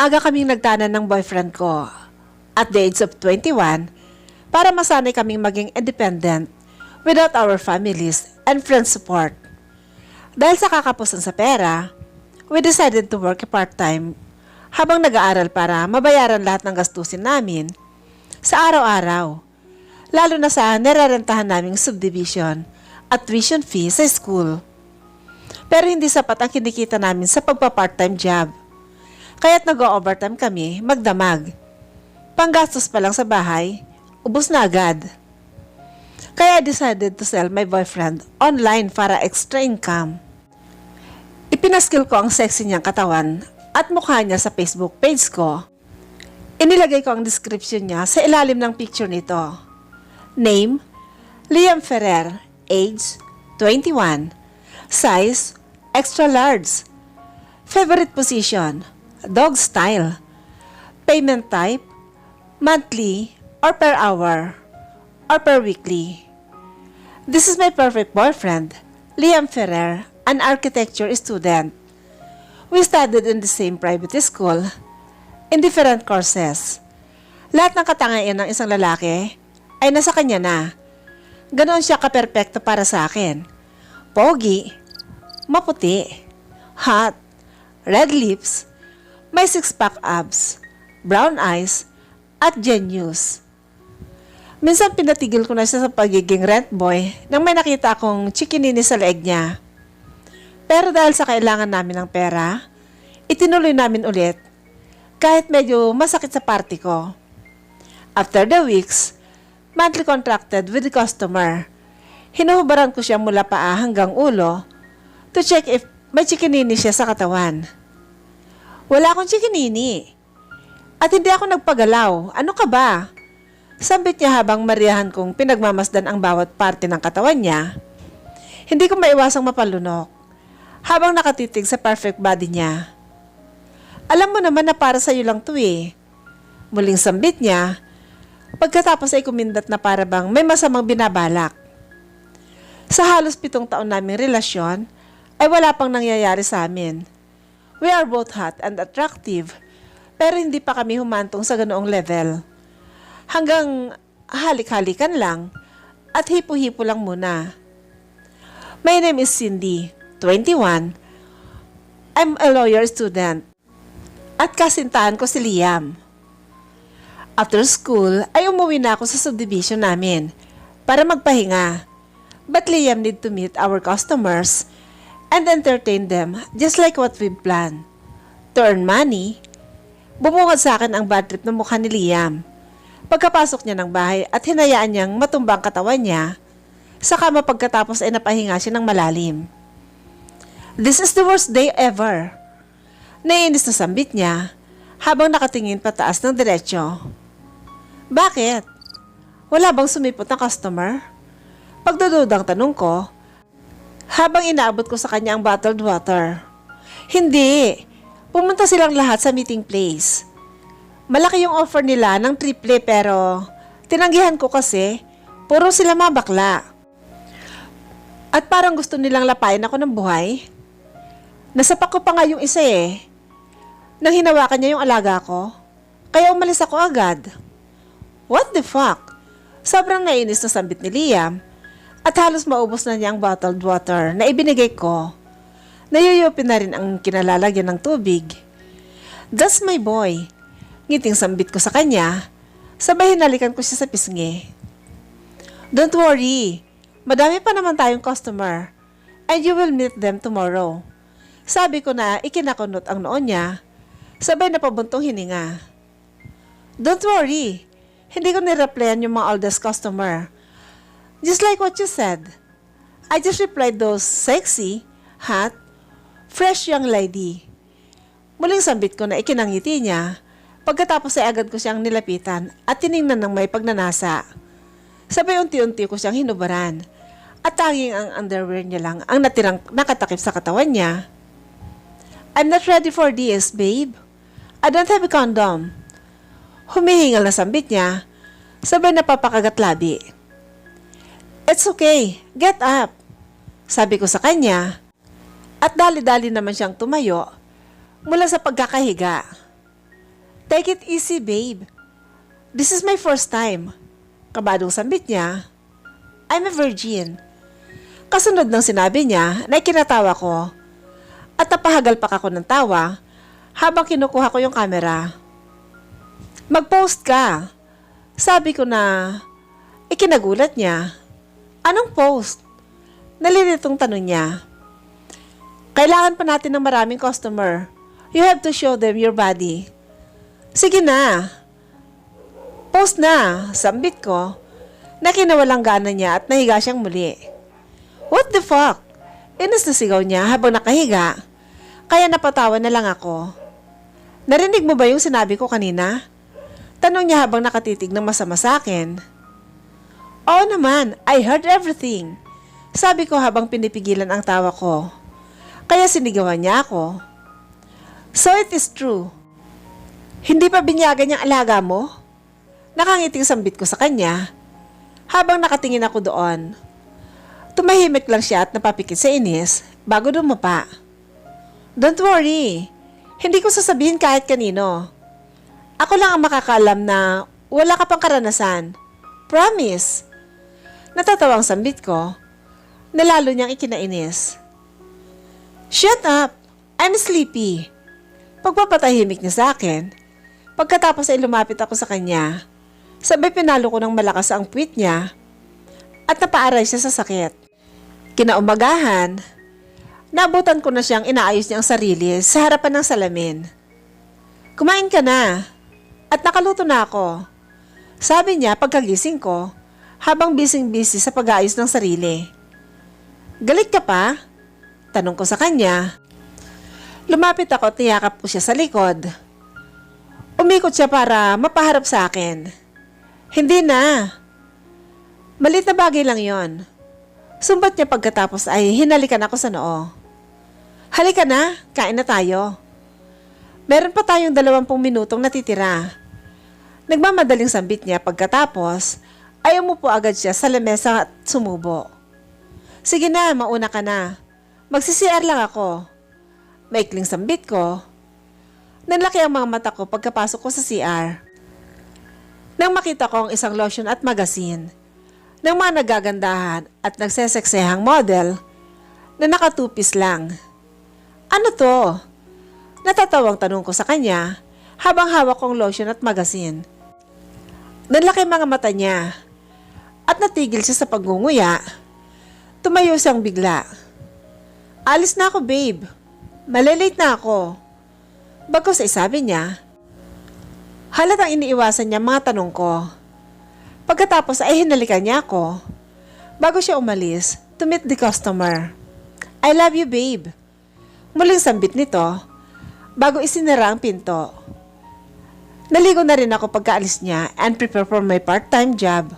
Maaga kaming nagtanan ng boyfriend ko at the age of 21 para masanay kaming maging independent without our families and friends support. Dahil sa kakapusan sa pera, we decided to work part-time habang nag-aaral para mabayaran lahat ng gastusin namin sa araw-araw. Lalo na sa nirerentahan naming subdivision at tuition fee sa school. Pero hindi sapat ang kinikita namin sa pagpa-part-time job. Kaya't nag-overtime kami magdamag. Panggastos pa lang sa bahay, ubos na agad. Kaya I decided to sell my boyfriend online para extra income. Ipinaskill ko ang sexy niyang katawan at mukha niya sa Facebook page ko. Inilagay ko ang description niya sa ilalim ng picture nito. Name, Liam Ferrer, age, 21, size, extra large. Favorite position, dog style. Payment type, monthly or per hour or per weekly. This is my perfect boyfriend, Liam Ferrer, an architecture student. We studied in the same private school in different courses. Lahat ng katangayan ng isang lalaki ay nasa kanya na. Ganon siya kaperpekto para sa akin. Pogi, maputi, hot, red lips, may six-pack abs, brown eyes, at genius. Minsan pinatigil ko na siya sa pagiging rent boy nang may nakita akong chikinini sa leeg niya. Pero dahil sa kailangan namin ng pera, itinuloy namin ulit kahit medyo masakit sa party ko. After the weeks, monthly contracted with the customer. Hinuhubaran ko siya mula paa hanggang ulo to check if may chikinini siya sa katawan. Wala akong chikinini. At hindi ako nagpagalaw. Ano ka ba? Sambit niya habang mariahan kong pinagmamasdan ang bawat parte ng katawan niya. Hindi ko maiwasang mapalunok habang nakatitig sa perfect body niya. Alam mo naman na para sa iyo lang to eh. Muling sambit niya, pagkatapos ay kumindat na para bang may masamang binabalak. Sa halos pitong taon naming relasyon, ay wala pang nangyayari sa amin. We are both hot and attractive, pero hindi pa kami humantong sa ganoong level. Hanggang halik-halikan lang at hipo-hipo lang muna. My name is Cindy, 21. I'm a lawyer student. At kasintahan ko si Liam. After school, ay umuwi na ako sa subdivision namin para magpahinga. But Liam need to meet our customers and entertain them just like what we planned. To earn money, bumungad sa akin ang bad trip ng mukha ni Liam. Pagkapasok niya ng bahay at hinayaan niyang matumbang katawan niya, saka mapagkatapos ay napahinga siya ng malalim. This is the worst day ever. Naiinis na sambit niya habang nakatingin pataas ng diretsyo. Bakit? Wala bang sumipot ng customer? Pagdududang tanong ko, habang inaabot ko sa kanya ang bottled water. Hindi. Pumunta silang lahat sa meeting place. Malaki yung offer nila ng triple pero tinanggihan ko kasi puro sila mga bakla. At parang gusto nilang lapayin ako ng buhay. Nasapak ko pa nga yung isa eh. Nang hinawakan niya yung alaga ko, kaya umalis ako agad. What the fuck? Sobrang nainis na sambit ni Liam at halos maubos na niya ang bottled water na ibinigay ko. Nayuyupin na rin ang kinalalagyan ng tubig. That's my boy. Ngiting sambit ko sa kanya, sabay hinalikan ko siya sa pisngi. Don't worry, madami pa naman tayong customer and you will meet them tomorrow. Sabi ko na ikinakunot ang noon niya, sabay na pabuntong hininga. Don't worry, hindi ko nireplyan yung mga oldest customer. Just like what you said. I just replied those sexy, hot, fresh young lady. Muling sambit ko na ikinangiti niya. Pagkatapos ay agad ko siyang nilapitan at tiningnan ng may pagnanasa. Sabay unti-unti ko siyang hinubaran. At tanging ang underwear niya lang ang natirang nakatakip sa katawan niya. I'm not ready for this, babe. I don't have a condom. Humihingal na sambit niya. Sabay napapakagat labi. It's okay. Get up. Sabi ko sa kanya. At dali-dali naman siyang tumayo mula sa pagkakahiga. Take it easy, babe. This is my first time. Kabadong sambit niya, I'm a virgin. Kasunod ng sinabi niya na ikinatawa ko at napahagalpak ako ng tawa habang kinukuha ko yung camera. Mag-post ka. Sabi ko na ikinagulat niya. Anong post? Nalilitong tanong niya. Kailangan pa natin ng maraming customer. You have to show them your body. Sige na. Post na. Sambit ko. Na kinawalang gana niya at nahiga siyang muli. What the fuck? Inas na sigaw niya habang nakahiga. Kaya napatawa na lang ako. Narinig mo ba yung sinabi ko kanina? Tanong niya habang nakatitig ng masama sa akin. Oo naman, I heard everything. Sabi ko habang pinipigilan ang tawa ko. Kaya sinigawan niya ako. So it is true. Hindi pa binyagan yung alaga mo? Nakangiting sambit ko sa kanya habang nakatingin ako doon. Tumahimik lang siya at napapikit sa inis bago dumapa. Don't worry, hindi ko sasabihin kahit kanino. Ako lang ang makakaalam na wala ka pang karanasan. Promise. Natatawang sambit ko na lalo niyang ikinainis. Shut up! I'm sleepy. Pagpapatahimik niya sa akin, pagkatapos ay lumapit ako sa kanya, sabay pinalo ko ng malakas ang puwit niya at napaaray siya sa sakit. Kinaumagahan, nabutan ko na siyang inaayos niya ang sarili sa harapan ng salamin. Kumain ka na at nakaluto na ako. Sabi niya pagkagising ko habang bising-busy sa pag-aayos ng sarili. Galit ka pa? Tanong ko sa kanya. Lumapit ako at niyakap ko siya sa likod. Umikot siya para mapaharap sa akin. Hindi na. Malit na bagay lang yon. Sumbat niya pagkatapos ay hinalikan ako sa noo. Halika na, kain na tayo. Meron pa tayong dalawampung minutong natitira. Nagmamadaling sambit niya pagkatapos ay umupo agad siya sa lamesa at sumubo. Sige na, mauna ka na. Magsisiar lang ako. Maikling sambit ko. Nanlaki ang mga mata ko pagkapasok ko sa CR. Nang makita ko ang isang lotion at magazine ng mga nagagandahan at nagseseksehang model na nakatupis lang. Ano to? Natatawang tanong ko sa kanya habang hawak kong lotion at magazine. Nanlaki mga mata niya at natigil siya sa pagngunguya. Tumayo siyang bigla. Alis na ako, babe. Malilate na ako. Bagos ay sabi niya, halatang iniiwasan niya mga tanong ko. Pagkatapos ay hinalikan niya ako. Bago siya umalis, to meet the customer. I love you, babe. Muling sambit nito, bago isinara ang pinto. Naligo na rin ako pagkaalis niya and prepare for my part-time job.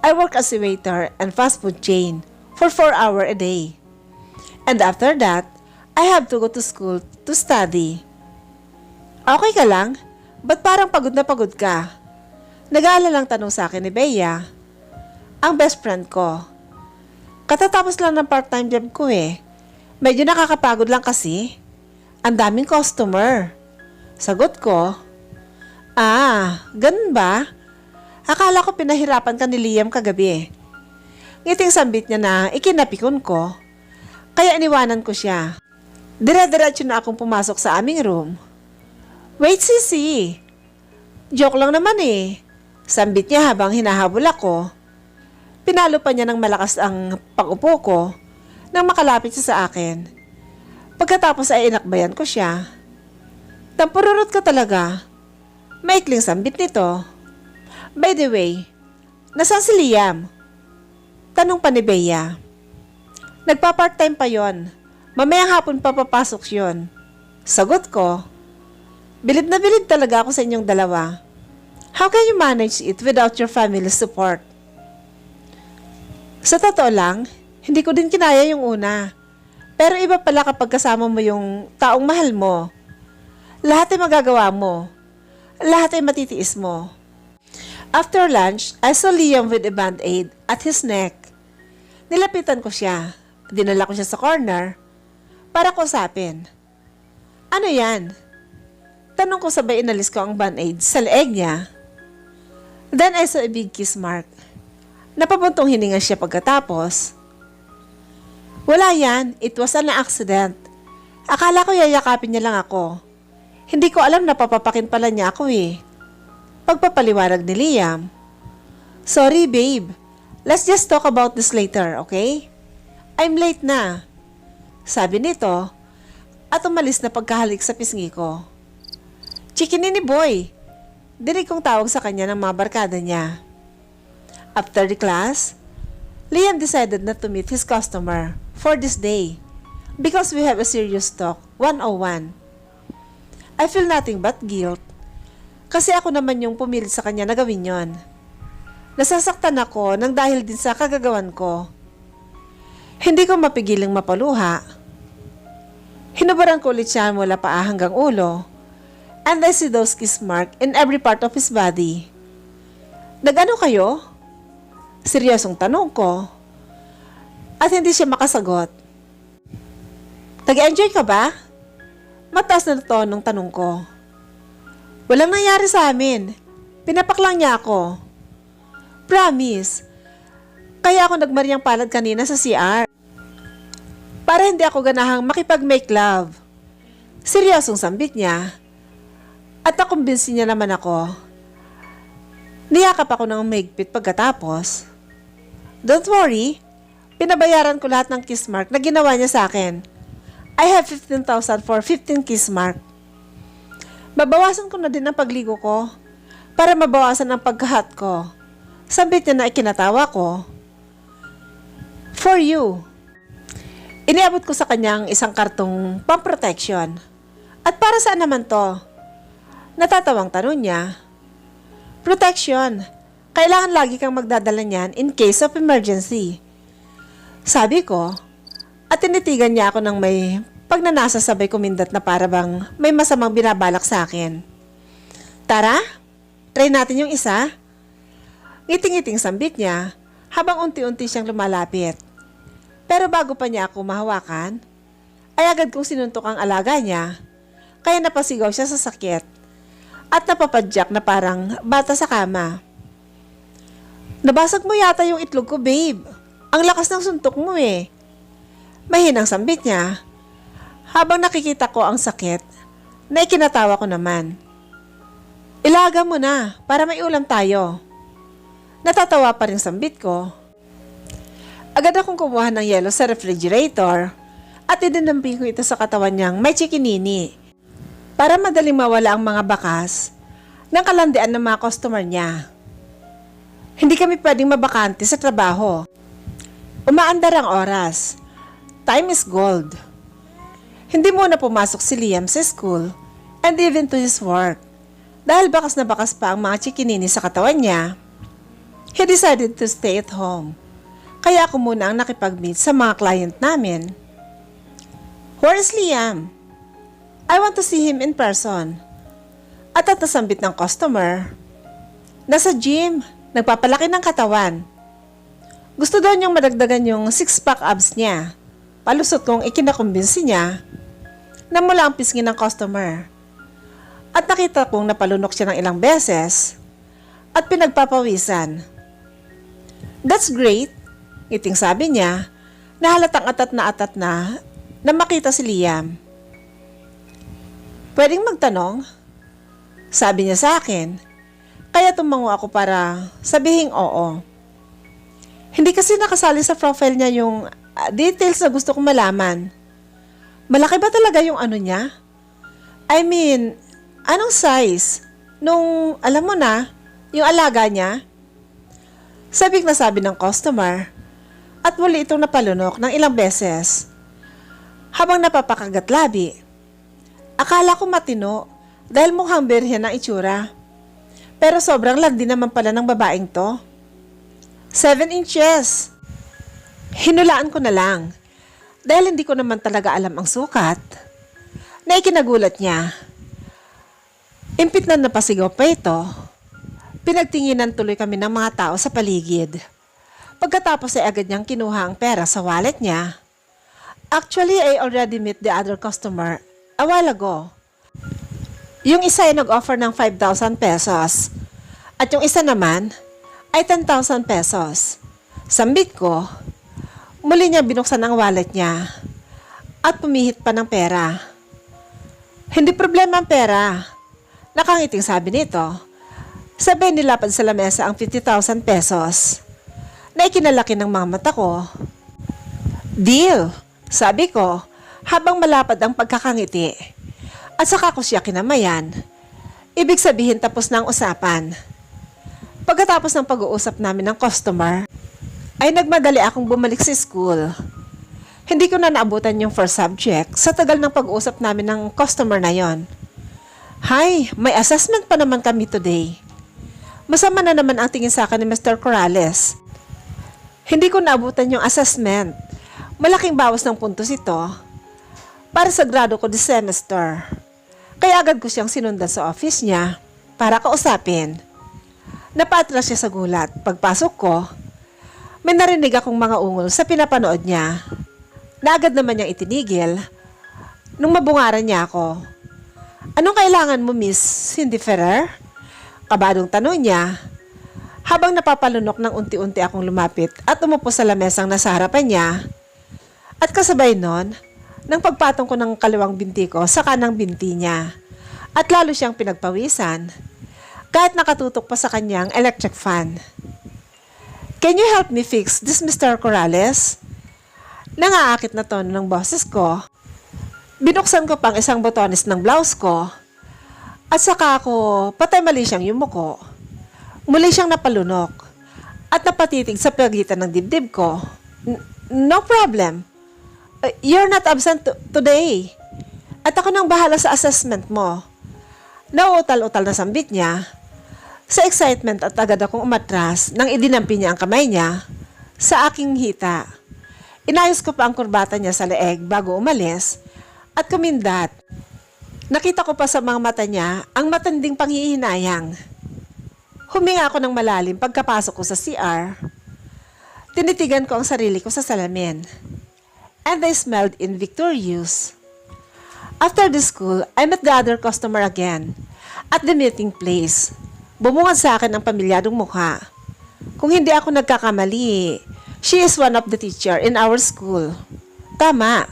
I work as a waiter and fast food chain for 4 hour a day. And after that, I have to go to school to study. Okay ka lang? Ba't parang pagod na pagod ka? Nag-aalalang tanong sa akin ni Bea, ang best friend ko. Katatapos lang ng part-time job ko eh. Medyo nakakapagod lang kasi. Ang daming customer. Sagot ko, Ah, ganun ba? Akala ko pinahirapan ka ni Liam kagabi. Ngiting sambit niya na ikinapikon ko. Kaya iniwanan ko siya. Dire-diretso na akong pumasok sa aming room. Wait, sisi. Joke lang naman eh. Sambit niya habang hinahabol ako. Pinalo pa niya ng malakas ang pag-upo ko nang makalapit siya sa akin. Pagkatapos ay inakbayan ko siya. Tampururot ka talaga. Maikling sambit nito. By the way, nasaan si Liam? Tanong pa ni Bea. Nagpa-part-time pa yon. Mamayang hapon pa papasok yon. Sagot ko, bilib na bilib talaga ako sa inyong dalawa. How can you manage it without your family support? Sa totoo lang, hindi ko din kinaya yung una. Pero iba pala kapag kasama mo yung taong mahal mo. Lahat ay magagawa mo. Lahat ay matitiis mo. After lunch, I saw Liam with a band-aid at his neck. Nilapitan ko siya. Dinala ko siya sa corner para kusapin. Ano yan? Pagtanong ko sabay inalis ko ang band-aid sa leeg niya. Then I saw a big kiss mark. Napapuntong hininga siya pagkatapos. Wala yan, it was an accident. Akala ko yayakapin niya lang ako. Hindi ko alam na papapakin pala niya ako eh. Pagpapaliwanag ni Liam. Sorry babe, let's just talk about this later, okay? I'm late na. Sabi nito, at umalis na pagkahalik sa pisngi ko. Chikinini boy, dinig kong tawag sa kanya ng mga barkada niya. After the class, Liam decided not to meet his customer for this day because we have a serious talk 101. I feel nothing but guilt kasi ako naman yung pumilit sa kanya na gawin yon. Nasasaktan ako nang dahil din sa kagagawan ko. Hindi ko mapigiling mapaluha. Hinubaran ko ulit siya mula paa hanggang ulo and I see those kiss mark in every part of his body. Nagano kayo? Seryosong tanong ko. At hindi siya makasagot. Nag-enjoy ka ba? Mataas na tonong tanong ko. Walang nangyari sa amin. Pinapaklang niya ako. Promise. Kaya ako nagmariang palad kanina sa CR. Para hindi ako ganahang makipag-make love. Seryosong sambit niya. At nakumbinsi niya naman ako. Niyakap ako ng maigpit pagkatapos. Don't worry, pinabayaran ko lahat ng kiss mark na ginawa niya sa akin. I have 15,000 for 15 kiss mark. Babawasan ko na din ang pagligo ko para mabawasan ang pagkahat ko. Sabit niya na ikinatawa ko. For you. Iniabot ko sa kanya ang isang kartong pamprotection. At para saan naman to? Natatawang tanong niya. Protection. Kailangan lagi kang magdadala niyan in case of emergency. Sabi ko, at tinitigan niya ako ng may pagnanasa sabay kumindat na para bang may masamang binabalak sa akin. Tara, try natin yung isa. Ngiting-ngiting sambit niya habang unti-unti siyang lumalapit. Pero bago pa niya ako mahawakan, ay agad kong sinuntok ang alaga niya. Kaya napasigaw siya sa sakit at napapadyak na parang bata sa kama. Nabasag mo yata yung itlog ko, babe. Ang lakas ng suntok mo eh. Mahinang sambit niya. Habang nakikita ko ang sakit, na ikinatawa ko naman. Ilaga mo na para may ulam tayo. Natatawa pa rin sambit ko. Agad akong kumuha ng yelo sa refrigerator at idinamping ko ito sa katawan niyang may chikinini para madaling mawala ang mga bakas ng kalandian ng mga customer niya. Hindi kami pwedeng mabakante sa trabaho. Umaandar ang oras. Time is gold. Hindi muna pumasok si Liam sa school and even to his work. Dahil bakas na bakas pa ang mga chikinini sa katawan niya, he decided to stay at home. Kaya ako muna ang nakipag-meet sa mga client namin. Where is Liam? I want to see him in person. At at nasambit ng customer. Nasa gym, nagpapalaki ng katawan. Gusto daw niyang madagdagan yung six-pack abs niya. Palusot kong ikinakumbinsi niya na mula ang pisngi ng customer. At nakita kong napalunok siya ng ilang beses at pinagpapawisan. That's great, iting sabi niya na halatang atat na atat na na makita si Liam. Pwedeng magtanong? Sabi niya sa akin. Kaya tumango ako para sabihing oo. Hindi kasi nakasali sa profile niya yung ah, details na gusto kong malaman. Malaki ba talaga yung ano niya? I mean, anong size? Nung, alam mo na, yung alaga niya? Sabik na sabi ng customer at muli itong napalunok ng ilang beses. Habang napapakagat labi, akala ko matino dahil mukhang birhen ang itsura. Pero sobrang landi naman pala ng babaeng to. 7 inches. Hinulaan ko na lang dahil hindi ko naman talaga alam ang sukat. Na ikinagulat niya. Impit na napasigaw pa ito. Pinagtinginan tuloy kami ng mga tao sa paligid. Pagkatapos ay agad niyang kinuha ang pera sa wallet niya. Actually, I already met the other customer a while ago. Yung isa ay nag-offer ng 5,000 pesos. At yung isa naman ay 10,000 pesos. Sambit ko, muli niya binuksan ang wallet niya at pumihit pa ng pera. Hindi problema ang pera. Nakangiting sabi nito. Sabay nilapad sa lamesa ang 50,000 pesos na ikinalaki ng mga mata ko. Deal, sabi ko, habang malapad ang pagkakangiti. At saka ko siya kinamayan. Ibig sabihin tapos na ang usapan. Pagkatapos ng pag-uusap namin ng customer, ay nagmadali akong bumalik sa school. Hindi ko na naabutan yung first subject sa tagal ng pag-uusap namin ng customer na yon. Hi, may assessment pa naman kami today. Masama na naman ang tingin sa akin ni Mr. Corrales. Hindi ko naabutan yung assessment. Malaking bawas ng puntos ito para sa grado ko this semester. Kaya agad ko siyang sinundan sa office niya para kausapin. Napatras siya sa gulat. Pagpasok ko, may narinig akong mga ungol sa pinapanood niya. Na agad naman niyang itinigil nung mabungaran niya ako. Anong kailangan mo, Miss Cindy Ferrer? Kabadong tanong niya habang napapalunok ng unti-unti akong lumapit at umupo sa lamesang nasa harapan niya. At kasabay nun, nang pagpatong ko ng kaliwang binti ko sa kanang binti niya. At lalo siyang pinagpawisan kahit nakatutok pa sa kanyang electric fan. Can you help me fix this Mr. Corrales? Nangaakit na tono ng boses ko. Binuksan ko pang isang botones ng blouse ko at saka ako patay mali siyang yumuko. Muli siyang napalunok at napatitig sa pagitan ng dibdib ko. "N- No problem. Uh, You're not absent to- today. At ako nang bahala sa assessment mo. Nauutal-utal na sambit niya. Sa excitement at agad akong umatras nang idinampi niya ang kamay niya sa aking hita. Inayos ko pa ang kurbata niya sa leeg bago umalis at kumindat. Nakita ko pa sa mga mata niya ang matanding panghihinayang. Huminga ako ng malalim pagkapasok ko sa CR. Tinitigan ko ang sarili ko sa salamin. And I smelled invictorious. After the school, I met the other customer again. At the meeting place, bumungad sa akin ang pamilyadong mukha. Kung hindi ako nagkakamali, she is one of the teacher in our school. Tama,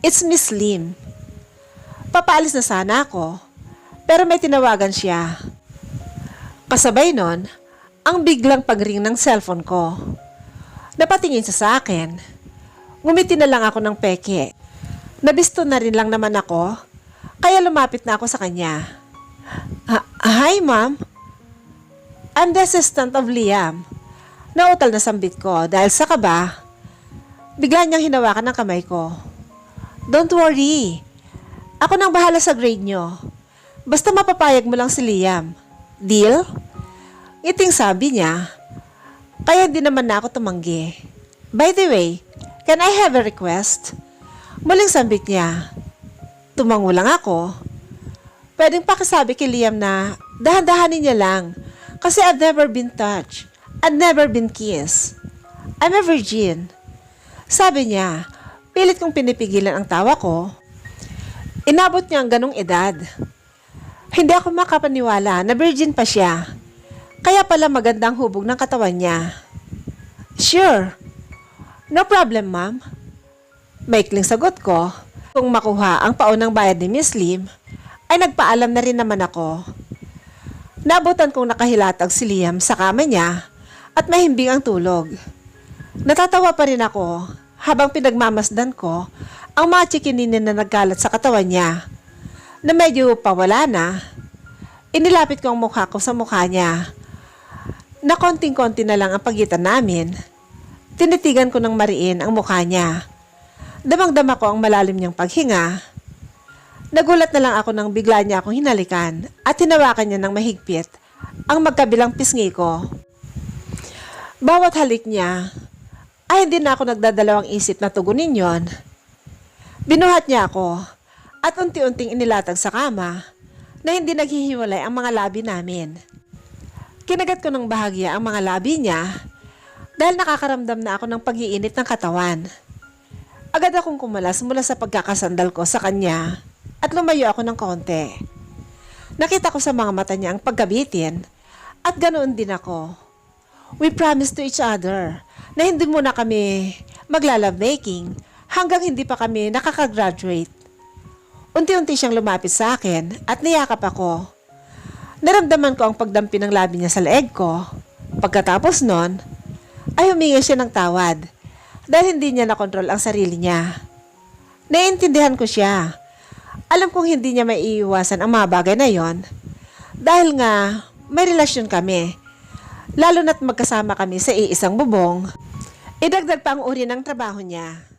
it's Miss Lim. Papaalis na sana ako, pero may tinawagan siya. Kasabay nun, ang biglang pagring ng cellphone ko. Napatingin siya sa akin. Ngumiti na lang ako ng peke. Nabisto na rin lang naman ako, kaya lumapit na ako sa kanya. "Ah, Hi, ma'am. I'm the assistant of Liam. Nautal na sambit ko dahil sa kaba. Bigla niyang hinawakan ng kamay ko. Don't worry. Ako nang bahala sa grade niyo. Basta mapapayag mo lang si Liam. Deal? Iting sabi niya. Kaya di naman na ako tumanggi. By the way, can I have a request? Muling sambit niya. Tumango lang ako. Pwedeng pakisabi kay Liam na dahan-dahanin niya lang kasi I've never been touched. I've never been kissed. I'm a virgin. Sabi niya, pilit kong pinipigilan ang tawa ko. Inabot niya ang ganong edad. Hindi ako makapaniwala na virgin pa siya. Kaya pala magandang hubog ng katawan niya. Sure. No problem, ma'am. Maikling sagot ko. Kung makuha ang paunang bayad ni Miss Lim, ay nagpaalam na rin naman ako. Nabutan kong nakahilatag si Liam sa kama niya at mahimbing ang tulog. Natatawa pa rin ako habang pinagmamasdan ko ang mga chikininin na nagkalat sa katawan niya na medyo pawala na. Inilapit ko ang mukha ko sa mukha niya na konting-konti na lang ang pagitan namin. Tinitigan ko ng mariin ang mukha niya. Damang-dama ko ang malalim niyang paghinga. Nagulat na lang ako nang bigla niya akong hinalikan at hinawakan niya ng mahigpit ang magkabilang pisngi ko. Bawat halik niya, ay hindi na ako nagdadalawang isip na tugunin yon. Binuhat niya ako at unti-unting inilatag sa kama na hindi naghihiwalay ang mga labi namin. Kinagat ko ng bahagya ang mga labi niya dahil nakakaramdam na ako ng pag-iinit ng katawan. Agad akong kumalas mula sa pagkakasandal ko sa kanya at lumayo ako ng konti. Nakita ko sa mga mata niya ang pagkabitin at ganoon din ako. We promised to each other na hindi muna kami maglalove making hanggang hindi pa kami nakakagraduate. Unti-unti siyang lumapit sa akin at niyakap ako. Naramdaman ko ang pagdampi ng labi niya sa leeg ko. Pagkatapos nun, ay humingi siya ng tawad dahil hindi niya nakontrol ang sarili niya. Naiintindihan ko siya. Alam kong hindi niya maiiwasan ang mga bagay na yon dahil nga may relasyon kami. Lalo na't magkasama kami sa iisang bubong. Idagdag pa ang uri ng trabaho niya.